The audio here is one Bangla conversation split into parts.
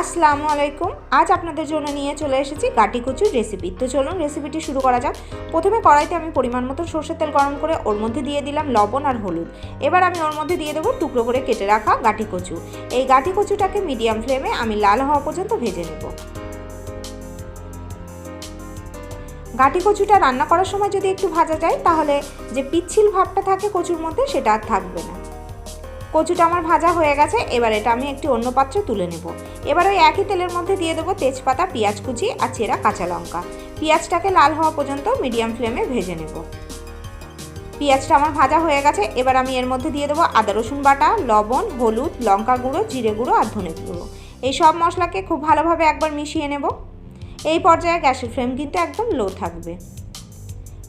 আসসালামু আলাইকুম। আজ আপনাদের জন্য নিয়ে চলে এসেছি গাটি কচুর রেসিপি তো চলুন রেসিপিটি শুরু করা যাক। প্রথমে কড়াইতে আমি পরিমাণ মতো সর্ষের তেল গরম করে ওর মধ্যে দিয়ে দিলাম লবণ আর হলুদ। এবার আমি ওর মধ্যে দিয়ে দেবো টুকরো করে কেটে রাখা গাটি কচু। এই গাটি কচুটাকে মিডিয়াম ফ্লেমে আমি লাল হওয়া পর্যন্ত ভেজে নেব। গাটি কচুটা রান্না করার সময় যদি একটু ভাজা যায়, তাহলে যে পিচ্ছিল ভাবটা থাকে কচুর মধ্যে, সেটা আর থাকবে না। কচুটা আমার ভাজা হয়ে গেছে, এবার এটা আমি একটি অন্য পাত্রে তুলে নেব। এবার ওই একই তেলের মধ্যে দিয়ে দেবো তেজপাতা, পেঁয়াজ কুচি আর চেরা কাঁচা লঙ্কা। পেঁয়াজটাকে লাল হওয়া পর্যন্ত মিডিয়াম ফ্লেমে ভেজে নেব। পেঁয়াজটা আমার ভাজা হয়ে গেছে, এবার আমি এর মধ্যে দিয়ে দেবো আদা, রসুন বাটা, লবণ, হলুদ, লঙ্কা গুঁড়ো, জিরে গুঁড়ো আর ধনে গুঁড়ো। এই সব মশলাকে খুব ভালোভাবে একবার মিশিয়ে নেব। এই পর্যায়ে গ্যাসের ফ্লেম কিন্তু একদম লো থাকবে।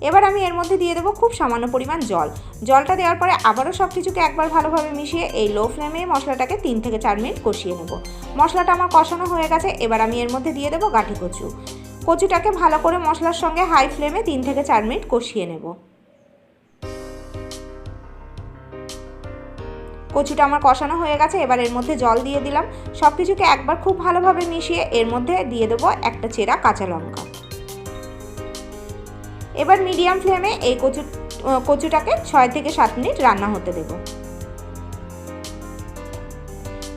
এবার আমি এর মধ্যে দিয়ে দেবো খুব সামান্য পরিমাণ জল। জলটা দেওয়ার পরে আবারও সব কিছুকে একবার ভালোভাবে মিশিয়ে এই লো ফ্লেমে মশলাটাকে তিন থেকে চার মিনিট কষিয়ে নেব। মশলাটা আমার কষানো হয়ে গেছে, এবার আমি এর মধ্যে দিয়ে দেবো গাঠি কচু। কচুটাকে ভালো করে মশলার সঙ্গে হাই ফ্লেমে তিন থেকে চার মিনিট কষিয়ে নেব। কচুটা আমার কষানো হয়ে গেছে, এবার এর মধ্যে জল দিয়ে দিলাম। সব কিছুকে একবার খুব ভালোভাবে মিশিয়ে এর মধ্যে দিয়ে দেবো একটা চেরা কাঁচা লঙ্কা। এবার মিডিয়াম ফ্লেমে এই কচু কচুটাকে ছয় থেকে সাত মিনিট রান্না হতে দেব।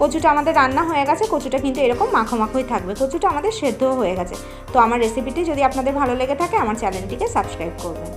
কচুটা আমাদের রান্না হয়ে গেছে, কচুটা কিন্তু এরকম মাখো মাখোই থাকবে। কচুটা আমাদের সেদ্ধও হয়ে গেছে। তো আমার রেসিপিটি যদি আপনাদের ভালো লেগে থাকে, আমার চ্যানেলটিকে সাবস্ক্রাইব করবেন।